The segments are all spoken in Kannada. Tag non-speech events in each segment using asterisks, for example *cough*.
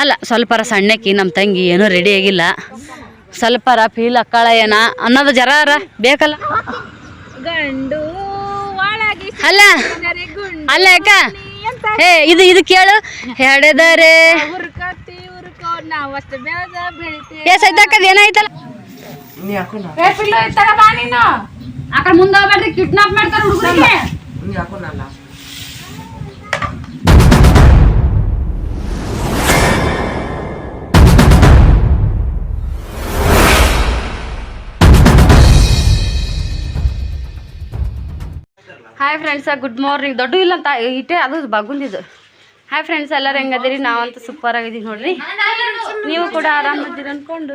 ಅಲ್ಲ ಸ್ವಲ್ಪರ ಸಣ್ಣಕ್ಕಿ ನಮ್ಮ ತಂಗಿ ಏನೂ ರೆಡಿ ಆಗಿಲ್ಲ. ಸ್ವಲ್ಪರ ಫೀಲ್ ಅಕ್ಕಳ ಏನ ಅನ್ನೋದು ಜರಾರ ಬೇಕಲ್ಲ? ಗಂಡು ಅಲ್ಲ ಅಲ್ಲ ಯಾಕ ಏ ಇದು ಇದು ಕೇಳು. ಹೆಡೆದರೆ. ಏ ಏನಾಯ್ತಲ್ಲ? ಮುಂದೆ ಕಿಡ್ನಾಪ್ ಮಾಡ್ತಾರೆ ಹುಡುಗರಿಗೆ. ಹಾಯ್ ಫ್ರೆಂಡ್ಸ ಗುಡ್ ಮಾರ್ನಿಂಗ್ ದೊಡ್ಡ ಇಲ್ಲ ಅಂತ ಇಟ್ಟೆ, ಅದು ಬಗುಂದಿದ್ದು. ಹಾಯ್ ಫ್ರೆಂಡ್ಸ್ ಎಲ್ಲರೂ ಹೆಂಗದಿರಿ? ನಾವಂತೂ ಸೂಪರ್ ಆಗಿದ್ದೀವಿ ನೋಡ್ರಿ. ನೀವು ಕೂಡ ಆರಾಮದಿರಿ ಅನ್ಕೊಂಡು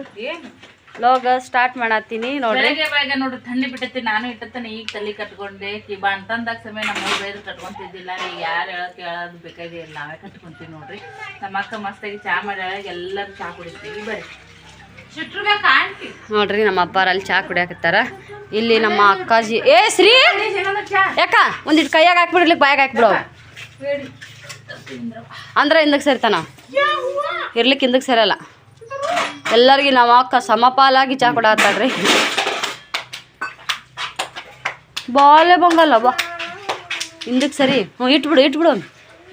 ಲೋಗ ಸ್ಟಾರ್ಟ್ ಮಾಡತ್ತೀನಿ ನೋಡ್ರಿ. ಬೆಳಗ್ಗೆ ನೋಡ್ರಿ, ಥಂಡಿ ಬಿಟ್ಟೈತಿ, ನಾನು ಇಟ್ಟತನ ಈಗ ತಲೆ ಕಟ್ಕೊಂಡೆ. ಕಿಬಾ ಅಂತಂದಾಗ ಸಮಯ ನಮ್ಮ ಬೇರೆ ಕಟ್ಕೊಂತಿದ್ದಿಲ್ಲ, ಈಗ ಯಾರು ಹೇಳೋ ಹೇಳೋದು ಬೇಕಾಗಿ ನಾವೇ ಕಟ್ಕೊಂತೀವಿ ನೋಡ್ರಿ. ನಮ್ಮ ಅಕ್ಕ ಮಸ್ತಾಗಿ ಚಾ ಮಾಡ್ಯಾಳ ಎಲ್ಲರೂ ಚಾ ಕುಡಿತೀವಿ. ಬರ್ರಿ ನೋಡ್ರಿ ನಮ್ಮ ಅಪ್ಪಾರ ಅಲ್ಲಿ ಚಾ ಕುಡಿಯಾಕತ್ತಾರ. ಇಲ್ಲಿ ನಮ್ಮ ಅಕ್ಕಾಜಿ ಏ, ಶ್ರೀ! ಯಾಕ? ಒಂದಿಟ್ಟು ಕೈಯಾಗ ಹಾಕ್ಬಿಡ್ಲಿಕ್ಕೆ ಬಾಯಾಗ ಹಾಕ್ಬಿಡು. ಅಂದ್ರೆ ಹಿಂದಕ್ಕೆ ಸೇರ್ತಾನ? ಇರ್ಲಿಕ್ಕೆ ಹಿಂದಕ್ಕೆ ಸೇರಲ್ಲ. ಎಲ್ಲರಿಗೆ ನಮ್ಮ ಅಕ್ಕ ಸಮಪಾಲಾಗಿ ಚಾ ಕೊಡತ್ತಾಳ್ರಿ ಬಾಲೆ ಬಂಗಲ್ಲ ಬಾ. ಹಿಂದಕ್ಕೆ ಸರಿ. ಹ್ಞೂ, ಇಟ್ಬಿಡು ಇಟ್ಬಿಡು.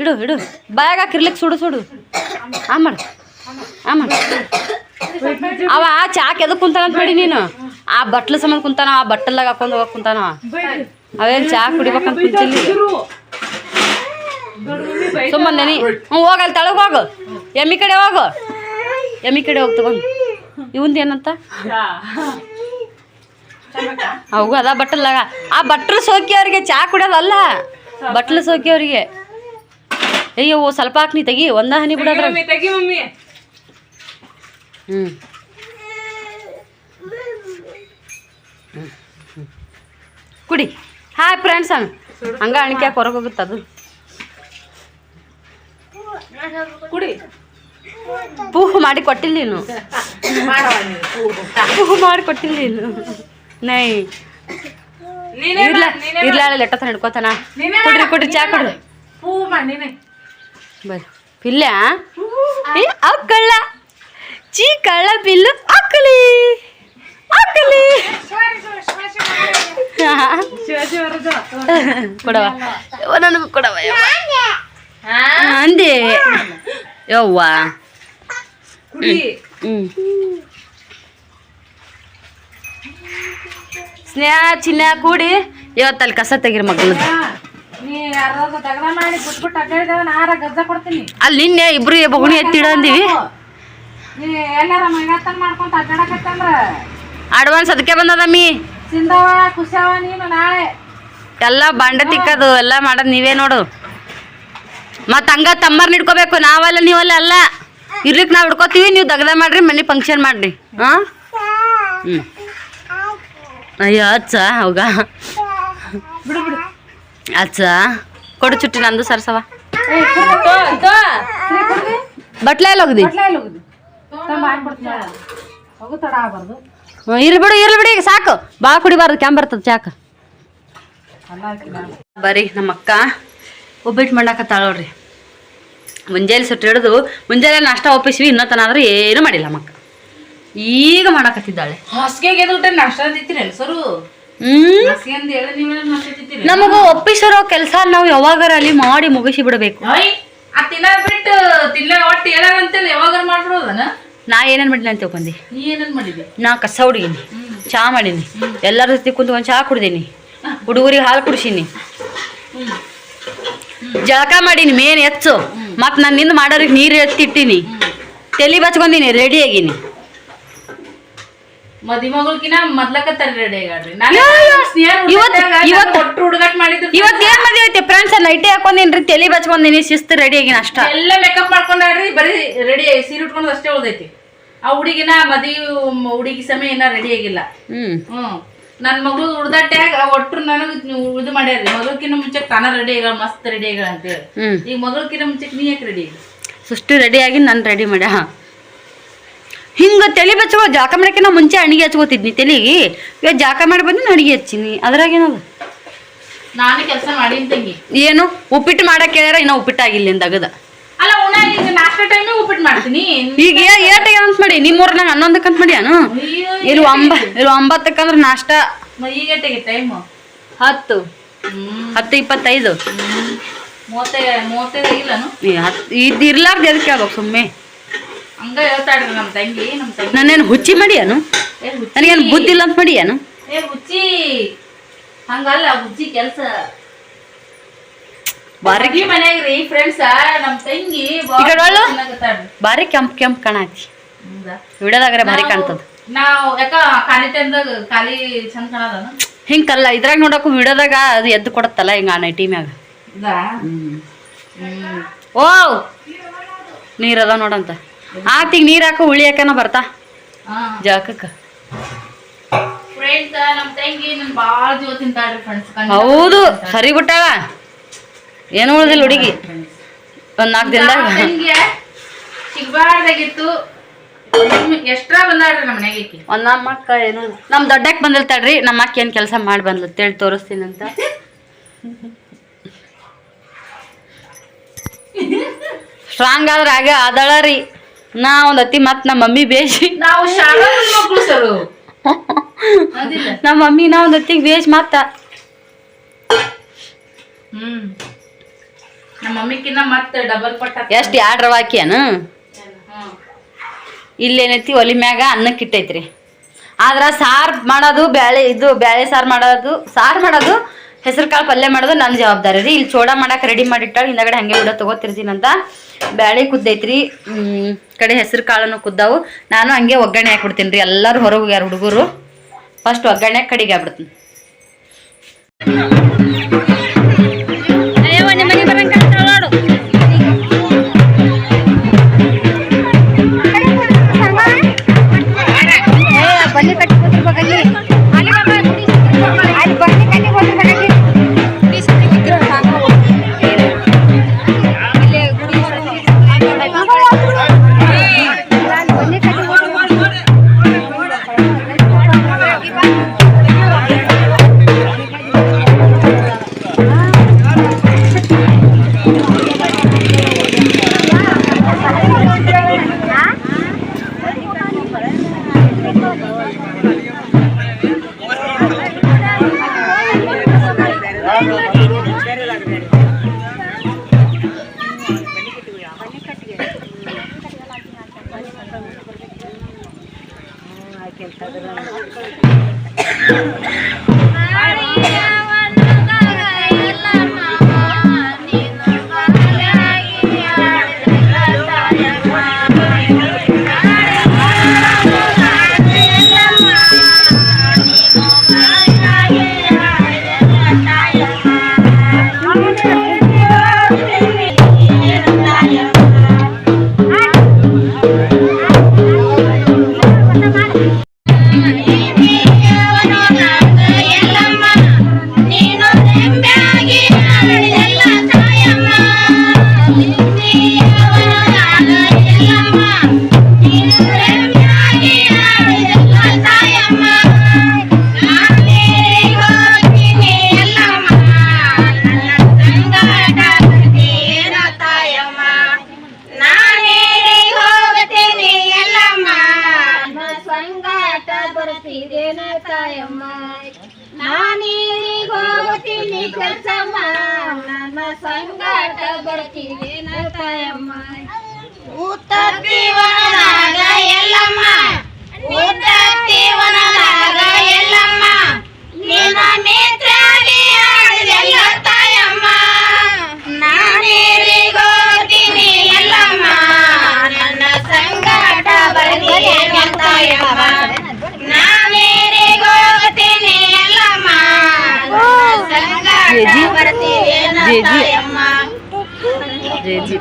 ಇಡು ಇಡು. ಬಾಯಾಗ ಹಾಕಿರ್ಲಿಕ್ಕೆ ಸುಡು ಸುಡು. ಆ ಮಾಡು. ಅವ ಚಾ ಎದಕ್ ಕುಂತಾನ ಅಂತ ಮಾಡಿ ನೀನು. ಆ ಬಟ್ಲ ಸಂಬಂಧ ಕುಂತಾನ, ಆ ಬಟ್ಟಲ್ದಾಗ ಹಾಕೊಂಡು ಹೋಗಕ್ ಕುಂತಾನ. ಅವ. ಅವೇನ್ ಚಾ ಕುಡಿಬೇಕಂತ ಕುಂತಿಲ್ಲ ಸುಮ್ಮನೆ ನೀ ಹ್ಞೂ ತಳಗ್ ಹೋಗು. ಎಮ್ಮಿ ಕಡೆ ಹೋಗು. ಎಮ್ಮಿ ಕಡೆ ಹೋಗಿ ತಗೊಂಡು. ಇವಂದ ಏನಂತ? ಅವು ಅದ ಬಟ್ಟಲ್ದಾಗ. ಆ ಬಟ್ಲು ಸೋಕಿ ಅವ್ರಿಗೆ ಚಾ ಕುಡಿಯೋದಲ್ಲ. ಬಟ್ಲು ಸೋಕಿ ಅವ್ರಿಗೆ ಅಯ್ಯೋ, ಸ್ವಲ್ಪ ಹಾಕ್ ನೀ ತೆಗಿ. ಒಂದ ಹನಿ ಬಿಡೋದ್ರ ಹ್ಞೂ ಕುಡಿ. ಹಾಯ್ ಫ್ರೆಂಡ್ಸ್ ಹಂಗ ಹಂಗ ಅಣಿಕೆ ಹೊರಗೆ ಹೋಗುತ್ತೆ ಅದು. ಕುಡಿ. ಪೂಹು ಮಾಡಿ ಕೊಟ್ಟಿಲ್ಲ ನೀನು. ಪೂಹು ಮಾಡಿ ಕೊಟ್ಟಿಲ್ಲ ನೀನು. ನೈ. ಇರ್ಲ ಇರ್ಲ ಲೆಟ್ಟ ಹಿಡ್ಕೋತಾನ. ಕೊಡ್ರಿ ಕುಡ್ರಿ ಚಾ ಕೊಡ್ರಿ. ಬರ್ರಿ ಇಲ್ಲ ಅಕ್ಕಳ್ಳ ಚೀ ಕಳ್ಳ ಪಿಲ್ಲು ಅಕ್ಕಲಿ ಅಕ್ಕಲಿ ಕೊಡವ ಯವ್ವ, ನನಗೂ ಕೊಡವ ಯವ್ವ. ಅಂದೆ. ಯವ್ವ. ಸ್ನೇಹ ಚಿನ್ನ ಕೂಡಿ ಇವತ್ತಲ್ಲಿ ಕಸ ತೆಗಿರಿ ಮಗಳದ್ದು ಅಲ್ಲಿ ನಿನ್ನೆ ಇಬ್ರು ಬಗುಣಿ ಎತ್ತಿಡಂದಿವಿ ಎಲ್ಲಾರ ಮೈಗಾತನ್ ಮಾಡ್ಕೊಂತ ಅಡ್ಡಾಡಕತ್ತಂದ್ರ? ಅಡ್ವಾನ್ಸ್ ಅದಕ್ಕೆ ಬಂದದ ನೀನು ನಾಳೆ. ಎಲ್ಲ ಬಂಡ ತಿಕ್ಕದು ಎಲ್ಲ ಮಾಡೋದು ನೀವೇ ನೋಡು. ಮತ್ತು ಹಂಗ ತಮ್ಮರ್ ಹಿಡ್ಕೋಬೇಕು ನಾವಲ್ಲ ನೀವಲ್ಲ ಅಲ್ಲ ಇರ್ಲಿಕ್ಕೆ ನಾವು ಹಿಡ್ಕೋತೀವಿ ನೀವು ದಗದ ಮಾಡ್ರಿ ಮನೆ ಫಂಕ್ಷನ್ ಮಾಡ್ರಿ. ಹಾಂ ಹ್ಞೂ ಅಯ್ಯೋ ಅಚ್ಚ ಹೌಗ ಬಿಡು ಬಿಡು. ಅಚ್ಚ. ಕೊಡು ಚುಟ್ಟಿ ನಂದು ಸರ್ಸವ. ಬಟ್ಲೆ ಎಲ್ಲ ಹೋಗ್ದಿ? ಇರ್ಲಿ ಬಿಡು ಇರ್ಲಿ ಬಿಡಿ ಈಗ ಸಾಕು. ಬಾ ಕುಡಿಬಾರ್ದು ಕ್ಯಾಂಪ್ ಬರ್ತದ ಚಾಕ. ಬರ್ರಿ ನಮ್ಮ ಅಕ್ಕ ಒಬ್ಬಿಟ್ಟು ಮಾಡಾಕತ್ತಾಳ ನೋಡ್ರಿ ಮುಂಜಾನೆ ಸುಟ್ಟು ಹಿಡಿದು ಮುಂಜಾನೆ ನಾಷ್ಟ ಒಪ್ಪಿಸ್ವಿ ಇನ್ನೂ ತನ ಏನು ಏನೂ ಮಾಡಿಲ್ಲ ನಮ್ಮ ಅಕ್ಕ ಈಗ ಮಾಡಾಕತ್ತಿದ್ದಾಳೆ. ನಮಗ ಒಪ್ಪಿಸಿರೋ ಕೆಲಸ ನಾವು ಯಾವಾಗಾರ ಅಲ್ಲಿ ಮಾಡಿ ಮುಗಿಸಿ ಬಿಡಬೇಕು ಬಿಟ್ಟು ತಿನ್ನ ಒಟ್ಟು ಯಾವಾಗ ಯಾವಾಗಾರ ಮಾಡ್ಬಿಡೋದನ? ನಾ ಏನೇನು ಮಾಡಿಲ್ಲ ಅಂತ ತಿಳ್ಕೊಂಡಿ. ನೀ ಕಸ ಹುಡುಗಿನಿ ಚಾ ಮಾಡೀನಿ ಎಲ್ಲರ ಜೊತೆ ಕುಂತು ಒಂದು ಚಹಾ ಕುಡ್ದೀನಿ ಹುಡುಗರಿಗೆ ಹಾಲು ಕುಡಿಸೀನಿ. ಜಳಕ ಮಾಡೀನಿ ಮೇನ್ ಹೆಚ್ಚು ಮತ್ತು ನಾನು ನಿಂದು ಮಾಡೋರಿಗೆ ನೀರು ಎತ್ತಿಟ್ಟಿನಿ. ತಲೆ ಬಚ್ಕೊಂಡೀನಿ ರೆಡಿ ಆಗೀನಿ. ಮದಿ ಮಗಳ್ಕಿನ ಮೊದ್ಲಕತ್ತಾರ ರೆಡಿ ಆಗಾಡ್ರಿ ನಾನು ಇವತ್ತು- ಇವತ್ತು- ಹುಡುಗಾಟ ಮಾಡಿದ್ರು ಇವತ್ತು ಏನು ಮದುವೆ ಐತಿ ಫ್ರೆಂಡ್ಸ್ ನೈಟೇ ತಲೆ ಬಚ್ಕೊಂಡೀನಿ ಶಿಸ್ತು ರೆಡಿ ಆಗಿನ ಅಷ್ಟ. ಎಲ್ಲ ಮೇಕಪ್ ಮಾಡ್ಕೊಂಡ್ರಿ ಬರೀ ರೆಡಿ ಸೀರೆ ಉಟ್ಕೊಂಡ್ ಅಷ್ಟೇ ಉಳ್ದೈತಿ. ಆ ಹುಡುಗಿನ ಮದಿ ಹುಡುಗಿ ಸಮಯ ಏನ ರೆಡಿ ಆಗಿಲ್ಲ. ಹ್ಮ್. ನನ್ನ ಮಗಳು ಉಳ್ದಾಟ್ಯಾಗ ಒಟ್ರು ನನಗ್ ಇದು ಮಾಡ್ಯಾರಿ ಮಗಳಕಿನ ಮುಂಚೆ ತಾನ ರೆಡಿ ಆಗ ಮಸ್ತ್ ರೆಡಿ ಆಗ ಅಂತೇಳಿ. ಹ್ಞೂ ಈಗ ಮಗಳಕಿನ ಮುಂಚೆ ನೀ ಯಾಕೆ ರೆಡಿ ಸುಷ್ಟು ರೆಡಿ ಆಗಿ ನಾನು ರೆಡಿ ಮಾಡ್ಯ? ಹಿಂಗೆ ತಲೆ ಬಚ್ಕೋ ಜಾಕ ಮಾಡಕ್ಕಿಂತ ಮುಂಚೆ ಅಣಿಗೆ ಹಚ್ಕೋತಿದ್ನಿ ತಲೆಗೆ. ಇವಾಗ ಜಾಕ ಮಾಡಿ ಬಂದು ಅಡಿಗೆ ಹಚ್ಚಿನಿ. ಅದ್ರಾಗೇನದ ನಾನು ಕೆಲಸ ಮಾಡೀನಿ ತಂಗಿ. ಏನು? ಉಪ್ಪಿಟ್ಟು ಮಾಡಕ್ಕೆ ಹೇಳ್ಯಾರ ಇನ್ನೂ ಉಪ್ಪಿಟ್ಟು ಆಗಿಲ್ಲ ಇಂದಾಗದ ಅಲ್ಲ ಉಣ ಈಗ ನಾಷ್ಟ ಉಪ್ಪಿಟ್ಟು ಮಾಡ್ತೀನಿ. ಈಗ ಏಟಿಗೆ ಅಂತ ಮಾಡಿ. ನಿಮ್ಮೂರ್ನಾಗ ಹನ್ನೊಂದಕ್ಕೆ ಅಂತ ಮಾಡ್ಯಾನು? ಅಯ್ಯೋ, ಇಲ್ಲಿ ಒಂಬ ಇಲ್ಲಿ ಒಂಬತ್ತಕ್ಕಂದ್ರೆ ನಾಷ್ಟ? ಈಗ ಟೈಮ್ ಹತ್ತು. ಹತ್ತು ಇಪ್ಪತ್ತೈದು. ಮೂವತ್ತೈದು ಮೂವತ್ತೈದು ಆಗಿಲ್ಲನು? ಈ ಹತ್ತು ಇದು ಇರ್ಲಾರ್ದು ಎದಕ್ಕೆ ಹೇಳ್ಬೇಕು ಸುಮ್ಮನೆ ಹಂಗ ಹೇಳ್ತಾಡ್ರಿ ನಮ್ಮ ತಂಗಿ ನಮ್ಮ ತಂಗಿ. ನಾನೇನು ಹುಚ್ಚಿ ಮಾಡಿಯಾನು. ನನಗೇನು ಬುದ್ಧಿ ಇಲ್ಲ ಅಂತ ಮಾಡಿಯಾನು? ಏ ಹುಚ್ಚಿ. ಹಂಗಲ್ಲ ಹುಚ್ಚಿ ಕೆಲ್ಸ. ಬಾರಿ ಮನ್ಯಾಗ ರೀ ಫ್ರೆಂಡ್ಸ್ ನಮ್ ತಂಗಿ ಈ ಕಡೆ ಒಳ್ಳು? ಬಾರಿ ಕೆಂಪ್ ಕೆಂಪ್ ಕಾಣತಿ? ವಿಡಿಯೋದಾಗ್ರೆ ನಾವು- ಕಾಣ್ತದ. ನಾವ್ ಯಾಕ ಖಾಲಿ ಟೈಮ್ದಾಗ ಖಾಲಿ ಚಂದ ಕಾಣದನ? ಹಿಂಗಲ್ಲ ಇದ್ರಾಗ ನೋಡಕ್ಕೂ ವಿಡಿಯೋದಾಗ ಅದು ಎದ್ದು ಕೊಡತ್ತಲ್ಲ ಹಿಂಗ ಆ ನೈಟಿ ಮ್ಯಾಗ. ಓ! ನೀರ್ ಅದ ನೋಡಂತ. ಆತಿಗ್ ನೀರ್ ಉಳಿ ಹಾಕನ ಬರ್ತಾ? ಜಾಕಕ್ಕ. ಫ್ರೆಂಡ್ಸ್ ನಮ್ ತಂಗಿ ನನ್ ಬಾಳ ಜೀವ ತಿಂತಾಳ್ರಿ ಫ್ರೆಂಡ್ಸ್ ಹೌದು ಸರಿ ಬಿಟ್ಟಾಳ ಏನು ಉಳಿದಿಲ್ಲ ಹುಡುಗಿ. ಒಂದ್ ನಾಲ್ಕು ದಿನ ಸಿಗ್ಬಾರ್ದಾಗಿತ್ತು. ಎಷ್ಟ್ರ ಬಂದಾಳ್ರಿ ನಮ್ಮ ಮನೆಗೆ ಈಕಿ ಒಂದ್ ನಮ್ಮ ಅಕ್ಕ ಏನು ನಮ್ ದೊಡ್ಡಕ್ ಬಂದಿರ್ತಾಳ್ರಿ ನಮ್ಮ ಅಕ್ಕ ಏನ್ ಕೆಲಸ ಮಾಡಿ ಬಂದ್ಲು ತೇಳಿ ತೋರಿಸ್ತೀನಿ ಅಂತ ಸ್ಟ್ರಾಂಗ್ ಆದ್ರೆ ಆಗ ಅದಳ ರೀ. ನಾ ಒಂದ್ ಅತಿ ಮತ್ ನಮ್ಮ ಮಮ್ಮಿ ಬೇಸಿ ನಾವು ಶಾಲಾ ಮಕ್ಕಳು ಸರು. ನಮ್ಮ ಮಮ್ಮಿ ನಾ ಒಂದ್ ಅತ್ತಿಗೆ ಬೇಸ್ ಮತ್ತ. ಹ್ಮ್. ನಮ್ಮ ಮಮ್ಮಿಕಿನ್ನ ಮತ್ತೆ ಡಬಲ್ ಪಟ್ಟ ಎಷ್ಟ್ ಎರಡ್ ರವ ಹಾಕ್ಯಾನು ಇಲ್ಲೇನೈತಿ ಒಲಿ ಮ್ಯಾಗ ಅನ್ನಕ್ಕೆ ಇಟ್ಟೈತ್ರಿ. ಆದ್ರೆ ಸಾರ್ ಮಾಡೋದು ಬ್ಯಾಳೆ ಇದು ಬ್ಯಾಳೆ ಸಾರು ಮಾಡೋದು ಸಾರು ಮಾಡೋದು ಹೆಸರು ಕಾಳು ಪಲ್ಯ ಮಾಡೋದು ನನ್ನ ಜವಾಬ್ದಾರಿ ರೀ. ಇಲ್ಲಿ ಚೋಡ ಮಾಡಕ್ಕೆ ರೆಡಿ ಮಾಡಿಟ್ಟಾಳ ಹಿಂದಗಡೆ ಹಂಗೆ ಬಿಡೋ ತೊಗೋತಿರ್ತೀನಂತ ಬ್ಯಾಳೆ ಕುದ್ದೈತ್ರಿ ಕಡೆ ಹೆಸರು ಕಾಳನ್ನು ಕುದ್ದಾವು. ನಾನು ಹಂಗೆ ಒಗ್ಗರಣೆ ಹಾಕ್ಬಿಡ್ತೀನಿ ರೀ ಎಲ್ಲರೂ ಹೊರಗೆ ಹೋಗ್ಯಾರ ಹುಡುಗರು. ಫಸ್ಟ್ ಒಗ್ಗರಣೆ ಕಡಿಗೆ ಆಗ್ಬಿಡ್ತೀನಿ. ಬನ್ನಿ ಸಂಗಾಟ ತಾಯಮ್ಮ ಉತ್ತತ್ತೀವನಾಗ ಎಲ್ಲಮ್ಮ ಉತ್ತತ್ತೀವನಾಗ ಎಲ್ಲಮ್ಮ ನಿನ್ನ ನೇತ್ರಾಗಿ ಆಡಿದೆಲ್ಲ ತಾಯಮ್ಮ. ನಾನೇರಿಗ ಹೋಗ್ತೀನಿ ಎಲ್ಲಮ್ಮ ನನ್ನ ಸಂಗಾಟ ತಾಯಮ್ಮ. ಎಲ್ಲಮ್ಮ ಸಂಗಾಟ. ಬರ್ತಿದೇನ ತಾಯಮ್ಮ ಜೇಜಿ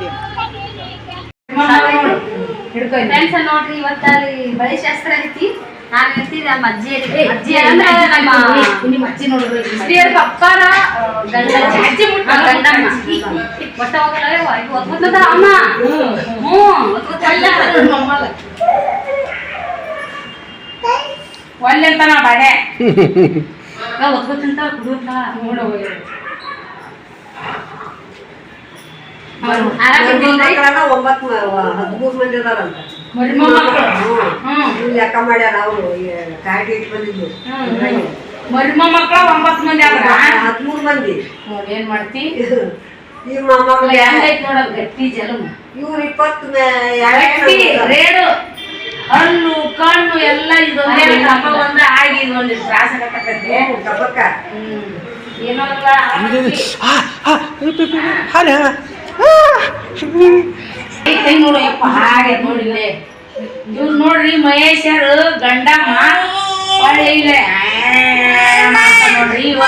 ಫ್ರೆಂಡ್ಸ್ ನೋಡ್ರಿ ಇವತ್ತಲ್ಲಿ ಬಳಿ ಶಾಸ್ತ್ರ ಐತಿ. ನಾನು ಹೇಳ್ತೀನಿ ನಮ್ಮ ಅಜ್ಜಿ ಅಜ್ಜಿ ಅಂದ್ರೆ ನಮ್ಮ ನಿಮ್ಮ ಅಜ್ಜಿ ಗಂಡಮ್ಮ. ಒಟ್ಟ ಹೋಗಲ್ಲ ಇದು ಒತ್ಕೊತದ ಅಮ್ಮ. ಹ್ಞೂ ಒತ್ಕೊತಲ್ಲ. ಒಳ್ಳೆ ಅಂತ ನಾ ಬಾಡೆ ಒತ್ಕೊತಿಂತ *laughs* ಒಂಬತ್ತು ಹದಿಮೂರು ಮಂದಿ ಅದಾರಂತ ಹ್ಮ್. ಲೆಕ್ಕ ಮಾಡ್ಯಾರ ಅವರು ಕಾಯ್ದೆ ಇಟ್ಟು ಬಂದಿದ್ದು ಮರಿಮ ಮಕ್ಕಳ ಒಂಬತ್ತು ಮಂದಿ ಆದ್ರ ಹದಿಮೂರು ಮಂದಿ ಏನ್ ಮಾಡ್ತಿ ಈ ಮೊಮ್ಮಗಳು ನೋಡಲ್ ಗಟ್ಟಿ ಜಲಮ ಇವ್ರು ಇಪ್ಪತ್ತು ಗಟ್ಟಿ ರೇಡು ಹಣ್ಣು ಕಣ್ಣು ಎಲ್ಲ ಇದೊಂದೇ ಹಬ್ಬ ಒಂದ ಆಗಿ ಇದೊಂದು ತ್ರಾಸ ಆಗತ್ತಕತ್ತೆ ಟಪಕ್ಕ ಹ್ಮ್ ಹಾಗೆ ನೋಡಿಲ್ಲೇ ಇವ್ರು ನೋಡ್ರಿ ಆ ಮಾಡ್ತಾನ್ ನೋಡ್ರಿ ಇವ.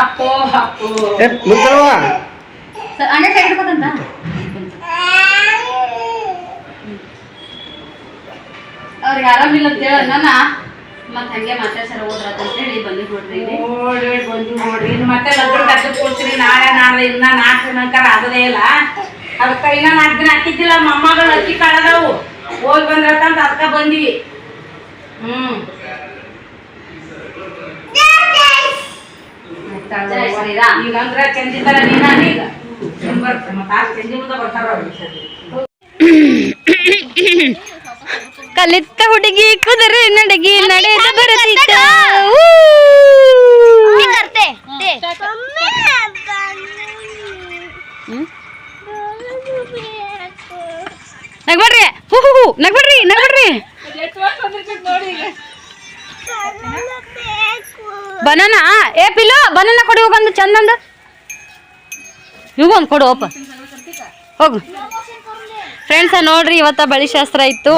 ಅಪ್ಪೋ ಅಪ್ಪೋ. ಅಣ್ಣ ಅವ್ರಿಗೆ ಆರಾಮಿಲ್ಲ ಅಂತ ಹೇಳ ನನ್ನ. ಮತ್ತೆ ಹಂಗೆ ಮಾತಾಡ್ಸಾರ ಹೋದ್ರಂತ ಹೇಳಿ ಬಂದಿದ್ದು ನೋಡ್ರಿ ಇಲ್ಲಿ. ನೋಡಿ ಬಂದು ನೋಡ್ರಿ. ಇನ್ನು ಮತ್ತೆ ಲಗ್ನ ಕಟ್ಟು ಕೊಡ್ತೀನಿ. ನಾಳೆ ನಾಳೆ ಇನ್ನ ನಾಲ್ಕು ದಿನಕಾರ ಆಗದೇ ಇಲ್ಲ. ಅದಕ್ಕೆ ಇನ್ನ ನಾಲ್ಕು ದಿನ ಹಾಕಿದ್ದಿಲ್ಲ. ಮೊಮ್ಮಗಳು ಅಕ್ಕಿ ಕಾಳದವು. ಹೋಗಿ ಬಂದ್ರತ್ತ ಅಂತ ಅದಕ್ಕೆ ಬಂದಿವಿ. ಹ್ಮ್. ಜೈ ಶ್ರೀರಾಮ್. ಈಗ ಅಂದ್ರೆ ನೀನ ಈಗ ಬರ್ತಾರೆ ಮತ್ತೆ ಆ ಚಂದಿ ಮುಂದೆ ಬರ್ತಾರ *coughs* ಕಲಿತ ಹುಡುಗಿ ಕುದುರೆ ನಡಗಿ ನಡೆದ ಬರುತ್ತಿದ್ದ. ನಗ್ಬೇಡ್ರಿ ಹೂ. ಹೂ ಹೂ ನಗ್ಬಡ್ರಿ ನಗ್ಬೇಡ್ರಿ ಬನಾನ? ಏ ಪಿಲು ಬನಾನ ಕೊಡಿ ಹೋಗಂದು ಚಂದಂದು ಇವಂದು ಕೊಡು ಓಪ ಹೋಗು. ಫ್ರೆಂಡ್ಸ ನೋಡ್ರಿ ಇವತ್ತ ಬಳಿ ಶಾಸ್ತ್ರ ಇತ್ತು.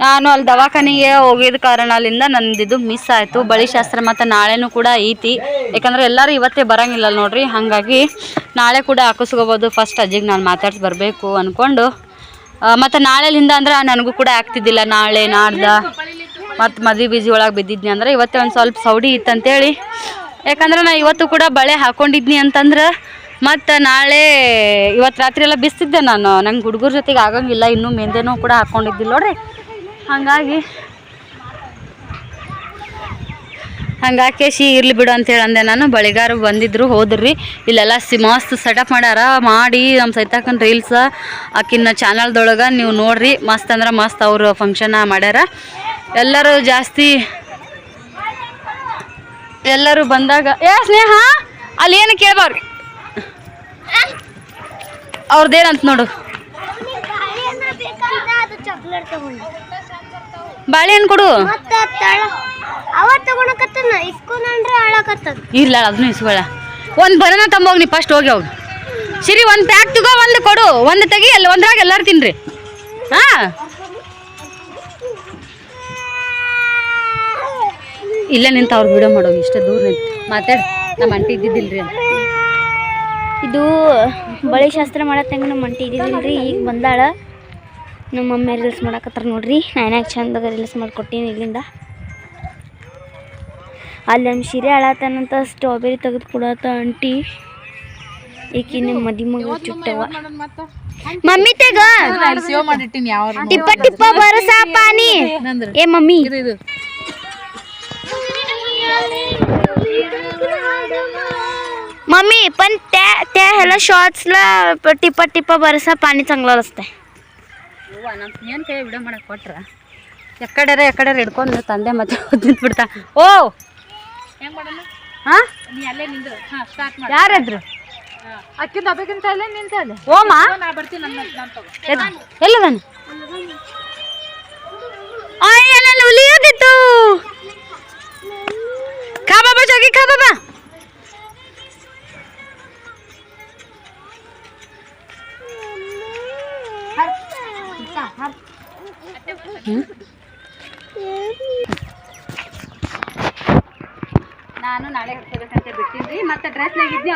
ನಾನು ಅಲ್ಲಿ ದವಾಖಾನೆಗೆ ಹೋಗಿದ ಕಾರಣದಿಂದ ನಂದಿದು ಮಿಸ್ ಆಯಿತು. ಬಳಿ ಶಾಸ್ತ್ರ ಮತ್ತು ನಾಳೆನೂ ಕೂಡ ಐತಿ. ಯಾಕಂದರೆ ಎಲ್ಲರೂ ಇವತ್ತೇ ಬರೋಂಗಿಲ್ಲ ನೋಡ್ರಿ. ಹಾಗಾಗಿ ನಾಳೆ ಕೂಡ ಹಾಕಿಸ್ಕೋಬೋದು. ಫಸ್ಟ್ ಅಜ್ಜಿಗೆ ನಾನು ಮಾತಾಡ್ಸಿ ಬರಬೇಕು ಅಂದ್ಕೊಂಡು ಮತ್ತು ನಾಳೆಲಿಂದ ಅಂದ್ರೆ ನನಗೂ ಕೂಡ ಆಗ್ತಿದ್ದಿಲ್ಲ. ನಾಳೆ, ನಾಡ್ದ ಮತ್ತು ಮದುವೆ ಬೀಜಿ ಒಳಗೆ ಬಿದ್ದಿದ್ನಿ ಅಂದ್ರೆ ಇವತ್ತೇ ಒಂದು ಸ್ವಲ್ಪ ಸೌಡಿ ಇತ್ತಂತೇಳಿ. ಯಾಕಂದ್ರೆ ನಾ ಇವತ್ತು ಕೂಡ ಬಳೆ ಹಾಕ್ಕೊಂಡಿದ್ನಿ ಅಂತಂದ್ರೆ ಮತ್ತು ನಾಳೆ ಇವತ್ತು ರಾತ್ರಿ ಎಲ್ಲ ಬಿಸ್ತಿದ್ದೆ ನಾನು. ನಂಗೆ ಹುಡುಗರ ಜೊತೆಗೆ ಆಗಂಗಿಲ್ಲ. ಇನ್ನೂ ಮೆಂದೆನೂ ಕೂಡ ಹಾಕ್ಕೊಂಡಿದ್ದಿಲ್ಲ ನೋಡ್ರಿ. ಹಾಗಾಗಿ ಹಂಗಾಕೆ ಶಿ ಇರ್ಲಿ ಬಿಡು ಅಂತೇಳಿ ಅಂದೆ ನಾನು. ಬಳಿಗಾರ ಬಂದಿದ್ರು, ಹೋದ್ರಿ. ಇಲ್ಲೆಲ್ಲ ಸಿ ಮಸ್ತ್ ಸೆಟಪ್ ಮಾಡ್ಯಾರ. ಮಾಡಿ ನಮ್ಮ ಸೈತಾಕನ್ ರೀಲ್ಸ್ ಆಕಿನ ಚಾನಲ್ದೊಳಗೆ ನೀವು ನೋಡ್ರಿ. ಮಸ್ತ್ ಅಂದ್ರೆ ಮಸ್ತ್ ಅವರು ಫಂಕ್ಷನ್ ಮಾಡ್ಯಾರ. ಎಲ್ಲರೂ ಜಾಸ್ತಿ ಎಲ್ಲರೂ ಬಂದಾಗ, ಏ ಸ್ನೇಹ, ಅಲ್ಲಿ ಏನು ಕೇಳ್ಬಾರ್ದು? ಅವ್ರದ್ದೇನಂತ ನೋಡು. ಬಾಳೆಹಣ್ಣು ಕೊಡು. ಇಲ್ಲ ಅದನ್ನು ಇಸ್ಕೊಳ. ಒಂದು ಬರೋಣ ತಂಬ ನೀ ಫಸ್ಟ್ ಹೋಗಿ ಅವ್ರು ಸಿರಿ ಒಂದು ಪ್ಯಾಕ್ ತಗೋ ಒಂದು ಕೊಡು. ಒಂದು ತೆಗಿ ಎಲ್ಲ ಒಂದ್ರಾಗ ಎಲ್ಲರೂ ತಿನ್ರಿ. ಹಾ? ಇಲ್ಲೇ ನಿಂತ ಅವ್ರು ವಿಡಿಯೋ ಮಾಡೋದು ಇಷ್ಟ ದೂರ ನಿಂತು. ಮಾತಾಡಿ ನಮ್ಮ ಅಂಟಿ ಇದ್ದಿದ್ದಿಲ್ರಿ ಇದು ಬಳೆ ಶಾಸ್ತ್ರ ಮಾಡತ್ತಂಗ ನಮ್ಮ ಅಂಟಿ ಇದ್ದಿದ್ದಿಲ್ರಿ ಈಗ ಬಂದಾಳ. ನಮ್ಮ ಮಮ್ಮಿ ರೀಲ್ಸ್ ಮಾಡಕತ್ತಾರ ನೋಡ್ರಿ ನಾನ್ಯಾಗ ಚಂದಾಗ ರೀಲ್ಸ್ ಮಾಡಿಕೊಟ್ಟೀನಿ ಇಲ್ಲಿಂದ ಅಲ್ಲಿ ನಮ್ಮ ಸೀರೆ ಹಾಳಾತನಂತ ಸ್ಟ್ರಾಬೆರಿ ತೆಗೆದು ಕೊಡತ್ತ ಆಂಟಿ ಈಕಿ ನಿಮ್ಮ ಮದಿ ಮಗ ಚುಟ್ಟವ ಮಮ್ಮಿ ತೆಗ ಸೇವ್ ಮಾಡಿಟ್ಟಿನಿ ಯಾವ ಟಿಪ್ಪ ಟಿಪ್ಪ ಬರಸ ಪಾನಿ ಏ ಮಮ್ಮಿ ಇದು मम्मी पण त्या त्या ह्याला शॉर्ट्सला टिप्पा टिप्पा बरसा पाणी चांगलं असतंय ಅವ್ವ ನಮ್ಮ ಏನು ಕೈ ವಿಡಿಯೋ ಮಾಡಕ್ಕೆ ಕೊಟ್ರ ಎಕ್ಕಡ್ಯಾರ ಎಕ್ಕಡ್ಯಾರ ಹಿಡ್ಕೊಂಡು ತಂದೆ ಮತ್ತೆ ನಿಂತ್ಬಿಡ್ತಾ ಓ! ಹಾಂ? ನೀ ಅಲ್ಲೇ ನಿಂದು. ಹಾ ಸ್ಟಾರ್ಟ್ ಮಾಡಿ. ಯಾರಿದ್ರು? ಅಕ್ಕಿಂದ ಹಬ್ಬಕ್ಕಿಂತ ಅಲ್ಲೇ ನಿಂತ ಅಲ್ಲೇ ಓಮಾ ನಾ ಬರ್ತೀನಿ ನನ್ನ ನಾನು ತಗೋ. ಎಲ್ಲದನು? ಅಯ್ಯ ನಾನು ಉಲಿಯೋದಿತ್ತು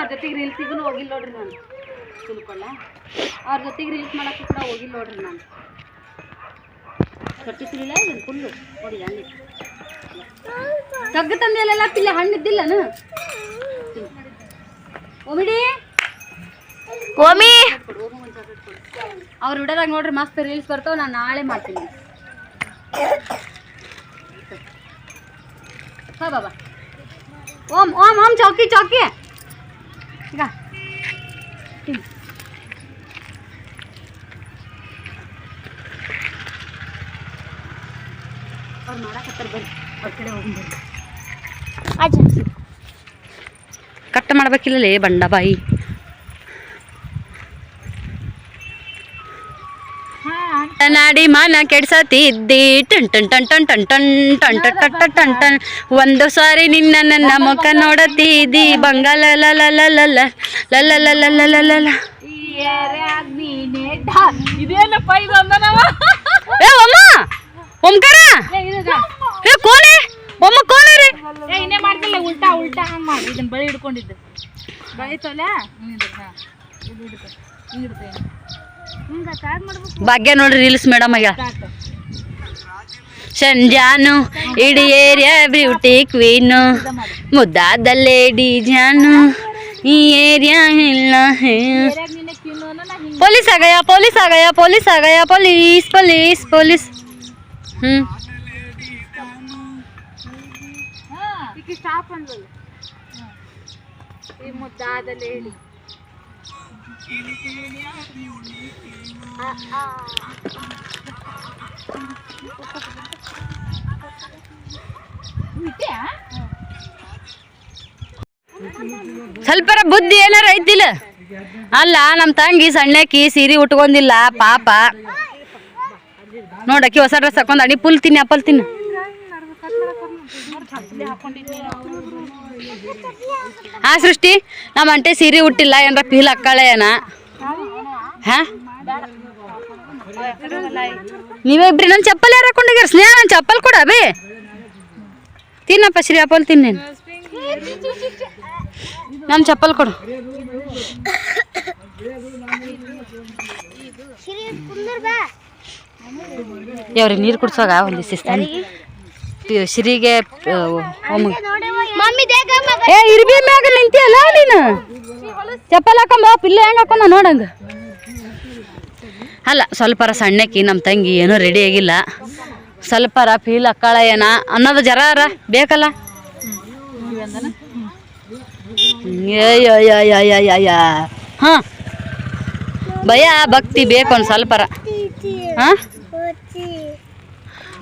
ಅವ್ರ ಜೊತೆಗೆ ರೀಲ್ಸಿಗೂ ಹೋಗಿಲ್ಲ ನೋಡ್ರಿ ನಾನು. ತಿಳ್ಕೊಳ್ಳ ಅವ್ರ ಜೊತೆಗೆ ರೀಲ್ಸ್ ಮಾಡಕ್ಕೂ ಕೂಡ ಹೋಗಿಲ್ಲ ನೋಡ್ರಿ ನಾನು. ಕಟ್ಟಿಸಿಲ್ಲ ಇದನ್ನು ಫುಲ್ಲು ನೋಡಿ ಹಣ್ಣು ತಗ್ಗ ತಂದೆಯಲ್ಲೆಲ್ಲ ಪಿಲ್ಲೆ ಹಣ್ಣು ಇದ್ದಿಲ್ಲನು ಓಮಿಡಿ? ಓಮಿ? ಅವ್ರು ವಿಡಿಯೋದಾಗ ನೋಡ್ರಿ ಮಸ್ತ್ ರೀಲ್ಸ್ ಬರ್ತಾವ ನಾನು ನಾಳೆ ಮಾಡ್ತೀನಿ. ಹಾ ಬಾಬಾ ಓಂ ಓಂ ಓಂ ಚೌಕಿ ಚೌಕಿ. ಈಗ. ಅವ್ರು ಮಾಡಕತ್ತಾರ ಬರ್ರಿ. ಅವ್ರ ಕಡೆ ಹೋಗಿ ಕಟ್ ಮಾಡ್ಬೇಕಿಲ್ಲಲೇ ಬಂಡ ಬಾಯಿ ನಾಡಿ ಮಾನ ಕೆಡ್ಸತಿದ್ದಿ. ಟನ್ ಟನ್ ಟನ್ ಟನ್ ಟನ್ ಟನ್ ಟನ್ ಟನ್ ಟನ್ ಟನ್ ಟನ್ ಟನ್. ಒಂದು ಸಾರಿ ನಿನ್ನ ನನ್ನ ಮುಖ ನೋಡತಿದ್ದಿ. ಬಂಗಾಲ ಲ ಲ ಲ ಲ ಲ ಲ ಲ ಲ ಲ ಲ ಲ ಲ ಲ ಇದೇನಪ್ಪ ಇದು ಅಂದನವ? ಏ ಓಂಕಾರ ಏ ಕೋನೆ ಒಮ್ಮ ಕೋನೆ ರೀ. ಏ ಇನ್ನೇ ಮಾಡ್ತಿಲ್ಲ ಉಲ್ಟಾ ಉಲ್ಟಾ ಹಂಗ್ ಮಾಡಿ. ಇದನ್ನ ಬಳಿ ಹಿಡ್ಕೊಂಡಿದ್ದು. ಬಳಿ ತೊಲೆ. ಹಿಂಗಿದ್ರು ಹಾ. ಇದು ಹಿಡ್ಕೊ. ಹಿಂಗ್ ಹಿಡ್ಕೊ ಹಿಂಗ. ಕಾಡ್ ಮಾಡ್ಬೇಕು ಭಾಗ್ಯ ನೋಡ್ರಿ ರೀಲ್ಸ್ ಮೇಡಮ್ ಆಗ್ಯಾಳ ಸಾಕು ಸಂಜಾನು ಇಡೀ ಏರಿಯಾ ಬ್ಯೂಟಿ ಕ್ವೀನು ಮುದ್ದಾದ ಲೇಡಿ ಜಾನು ಈ ಏರಿಯಾ ಇಲ್ಲ ಬೇರೆಯಾಗ ನಿನ್ನೆ ಕಿನ್ನೋನ ನಾ ಹಿಂಗ್ police ಆಗಯ police ಆಗಯ police ಆಗಯ police police police ಹ್ಮ್ ಹಾ ಈಗ ಸ್ಟಾಪ್ ಅಂದ್ರಲ್ಲ ಈ ಮುದ್ದಾದಲ್ಲಿ ಹೇಳಿ ಸ್ವಲ್ಪರ ಬುದ್ಧಿ ಏನಾರ ಐತಿಲ್ಲ. ಅಲ್ಲ ನಮ್ಮ ತಂಗಿ ಸಣ್ಣಕಿ ಸೀರೆ ಉಟ್ಕೊಂಡಿಲ್ಲ, ಪಾಪ. ನೋಡಕ್ಕಿ ಹೊಸ ಡ್ರೆಸ್ ಹಾಕೊಂಡ್ ಅಡಿ ಪುಲ್ ತಿನ್ನಿ, ಅಪ್ಪಲ್ ತಿನ್ನು. ಹಾ ಸೃಷ್ಟಿ, ನಮ್ಮ ಅಂಟೆ ಸೀರೆ ಉಟ್ಟಿಲ್ಲ, ಏನಾರ ಫೀಲ್ ಅಕ್ಕಳೆ ಏನ? ಹಾ? ನೀವೇ ಇಬ್ರಿ ನನ್ನ ಚಪ್ಪಲ್ ಯಾರು ಹಾಕೊಂಡಿದ್ದೀರ? ಸ್ನೇಹ ನನ್ನ ಚಪ್ಪಲ್ ಕೊಡ, ಬೇ. ತಿನ್ನಪ್ಪ ಶ್ರೀ ಅಪ್ಪಲ್ ತಿನ್ನೇನು ನಮ್ಮ ಚಪ್ಪಲ್ ಕೊಡು. ಯಾವ್ರಿ, ನೀರು ಕುಡ್ಸೋಗ? ಒಂದು ಸಿಸ್ತಾನೆ ಸಿರಿಗೆ ಏ ಇರ್ಬಿ ಮ್ಯಾಗ ನಿಂತಿಯಲ್ಲ ನೀನು? ಚಪ್ಪಲ್ ಹಾಕೊಂಬ ಪಿಲ್ಲ ಹೆಂಗ್ ಹಾಕೊಂಡ ನೋಡಂಗ. ಅಲ್ಲ ಸ್ವಲ್ಪರ ಸಣ್ಣಕ್ಕಿ ನಮ್ಮ ತಂಗಿ ಏನೂ ರೆಡಿ ಆಗಿಲ್ಲ. ಸ್ವಲ್ಪರ ಫೀಲ್ ಅಕ್ಕಳ ಏನ? ಅನ್ನೋದು ಜರಾರ ಬೇಕಲ್ಲ? ಹಾ. ಭಯ ಭಕ್ತಿ ಬೇಕು ಒಂದು ಸ್ವಲ್ಪರ. ಹಾ?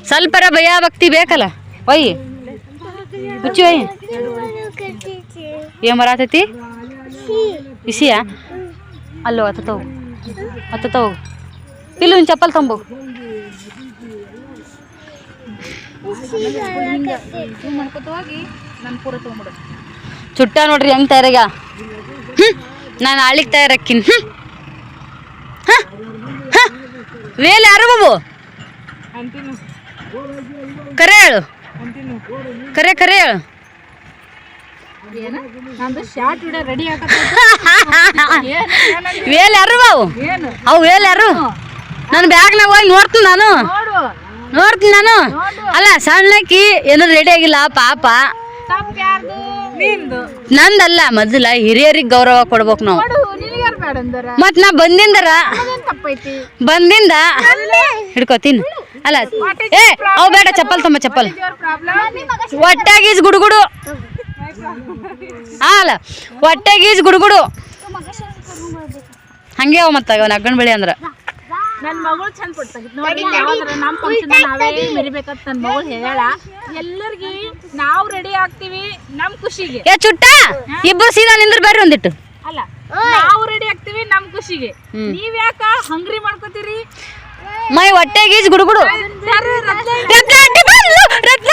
ಸ್ವಲ್ಪರ ಭಯ ಭಕ್ತಿ ಬೇಕಲ್ಲ? ಒಯ್. ಹುಚ್ಚಿ ಒಯ್. ಏನ್ ಬರತೈತಿ ಬಿಸಿಯಾ ಅಲ್ಲೋ ಅತ್ತ ತಗೋ ಅತ್ತ ತಗೋ ಪಿಲ್ಲು ನಿನ್ ಚಪ್ಪಲ್ ತಂಬು. ಚುಟ್ಟ ನೋಡ್ರಿ ಹೆಂಗ್ ತಯಾರಾಗ ಹ್ಮ್. ನಾನು ಆಳಿಗೆ ತಯಾರಕ್ಕಿನ್ ಹ್ಮ್? ವೇಲ್ ಯಾರು ಬಾಬು? ಕರೆ ಹೇಳು. ಕರೆ ಕರೆ ಹೇಳು. *laughs* ವೇಲ್ ಯಾರು ಬಾವು? ಅವು ವೇಲ್ ಯಾರು? ನನ್ನ ಬ್ಯಾಗ್ನಾಗ ಹೋಗಿ ನೋಡ್ತೀನಿ ನಾನು. ನೋಡು. ನೋಡ್ತೀನಿ ನಾನು. ಅಲ್ಲ ಸಣ್ಣಕ್ಕಿ ಏನು ರೆಡಿ ಆಗಿಲ್ಲ ಪಾಪ. ನಂದಲ್ಲ ಮೊದಲ ಹಿರಿಯರಿಗೆ ಗೌರವ ಕೊಡ್ಬೇಕು ನಾವು. ಮತ್ ನಾ ಬಂದಿಂದರ? ಬಂದಿಂದ? ಹಿಡ್ಕೋತೀನಿ ಅಲ್ಲ ಏ ಅವು ಬೇಡ ಚಪ್ಪಲ್ ತಮ್ಮ ಚಪ್ಪಲ್. ಒಟ್ಟಾಗೀಸ್ ಗುಡುಗುಡು. ಹಾ ಅಲ್ಲ ಒಟ್ಟಾಗೀಸ್ ಗುಡುಗುಡು. ಹಂಗೆ ಅವ ಮತ್ತ ಅವನ ಅಗ್ಗಣ ಬೆಳಿ ಅಂದ್ರ. ನನ್ನ ಮಗಳು ಚಂದ ಕೊಡ್ತಾಗಿತ್ತು ನೋಡಿ ನಮ್ಮ ಫಂಕ್ಷನ್ ನಾವೇ ಮೆರಿಬೇಕಂತ ನನ್ನ ಮಗಳು ಹೇಳ. ಎಲ್ಲರಿಗೆ ನಾವು ರೆಡಿ ಆಗ್ತೀವಿ ನಮ್ಮ ಖುಷಿಗೆ. ಏ ಚುಟ್ಟ ಇಬ್ರು ಸೀದಾ ನಿಂದ್ರ ಬರ್ರಿ ಒಂದಿಟ್ಟು. ಅಲ್ಲ ನಾವು ರೆಡಿ ಆಗ್ತೀವಿ ನಮ್ಮ ಖುಷಿಗೆ. ನೀವ್ ಯಾಕ ಹಂಗ್ರಿ ಮಾಡ್ಕೋತೀರಿ? ಮೈ ಹೊಟ್ಟೆ ಗೀಜ್ ಗುಡುಗುಡು ರತ್ನ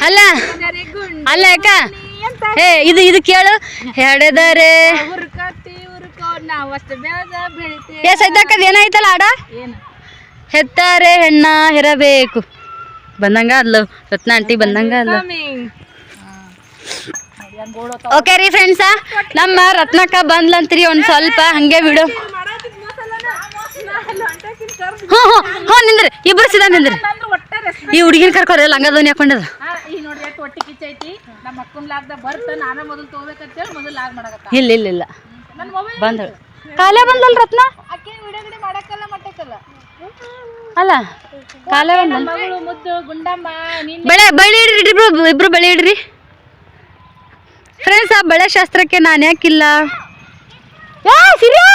ಅಲ್ಲ ಅಲ್ಲ ಅಕ್ಕ. ಹೇ ಇದು ಇದು ಕೇಳು. ಹೆಡೆದರೆ. ಏ ಸದ್ಯಕ್ಕದ ಏನಾಯ್ತಲ್ಲ ಆಡ? ಹೆತ್ತಾರೆ ಹೆಣ್ಣ ಹೆರಬೇಕು ಬಂದಂಗ ರತ್ನಾಂಟಿ ರತ್ನ ಆಂಟಿ ಬಂದಂಗ ಓಕೆ ರೀ ಫ್ರೆಂಡ್ಸ ನಮ್ಮ ರತ್ನಕ್ಕ ಬಂದ್ಲಂತ್ರಿ ಒಂದ್ ಸ್ವಲ್ಪ ಹಂಗೆ ಬಿಡು. ಹ್ಞೂ ಹ್ಞೂ ಹ್ಞೂ ನಿಂದ್ರಿ ಇಬ್ಬರು ಸಿದ ನಿಂದ್ರಿ. ಈ ಹುಡುಗಿನ ಕರ್ಕೋರಿ ಲಂಗ ಧ್ವನಿ ಹಾಕೊಂಡದ ಇಲ್ಲ ಇಲ್ಲ. ಇಲ್ಲ ಬಂದಳು ಕಾಲೇ ಬಂದಲ್ ರತ್ನ? ಅಲ್ಲ ಕಾಲೇ ಬಂದಲ್? ಬೆಳೆ ಬಳಿ ಇಡ್ರಿ ಇಬ್ರು ಇಬ್ರು ಬೆಳೆ ಇಡ್ರಿ ಫ್ರೆಂಡ್ಸ್ ಆ ಬಳೆ ಶಾಸ್ತ್ರಕ್ಕೆ ನಾನು ಯಾಕಿಲ್ಲ? ಏ, ಸಿರಿಯಾ!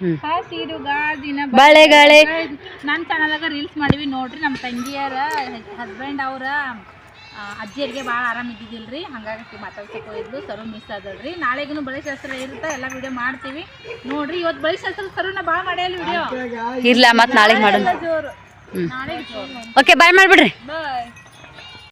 ಹ್ಮ್. ಹಾ ಸೀರು ಗಾಜಿನ ಬಳೆಗಳೇ. ನನ್ನ ಚಾನಲ್ದಾಗ ರೀಲ್ಸ್ ಮಾಡಿವಿ ನೋಡ್ರಿ ನಮ್ಮ ತಂಗಿಯರ ಹಸ್ಬೆಂಡ್ ಅವ್ರ ಅಜ್ಜಿಯರಿಗೆ ಭಾಳ ಆರಾಮ ಇದ್ದಿದ್ದಿಲ್ರಿ. ಹಂಗಾಗಿ ಮಾತಾಡ್ಸಕ್ಕೆ ಹೋಗಿದ್ಲು. ಸರು ಮಿಸ್ ಆದಳ್ರಿ. ನಾಳೆಗೂ ಬಳೆ ಶಾಸ್ತ್ರ ಇರುತ್ತೆ? ಎಲ್ಲ ವಿಡಿಯೋ ಮಾಡ್ತೀವಿ. ನೋಡ್ರಿ ಇವತ್ತು ಬಳೆ ಶಾಸ್ತ್ರ ಸರುನ ಭಾಳ ಮಾಡ್ಯಾಲ ವಿಡಿಯೋ ಇರ್ಲ ಮತ್ತೆ ನಾಳೆಗೆ ಮಾಡೋಣ. Okay bye ಮಾಡ್ಬಿಡ್ರಿ. ಬಾಯ್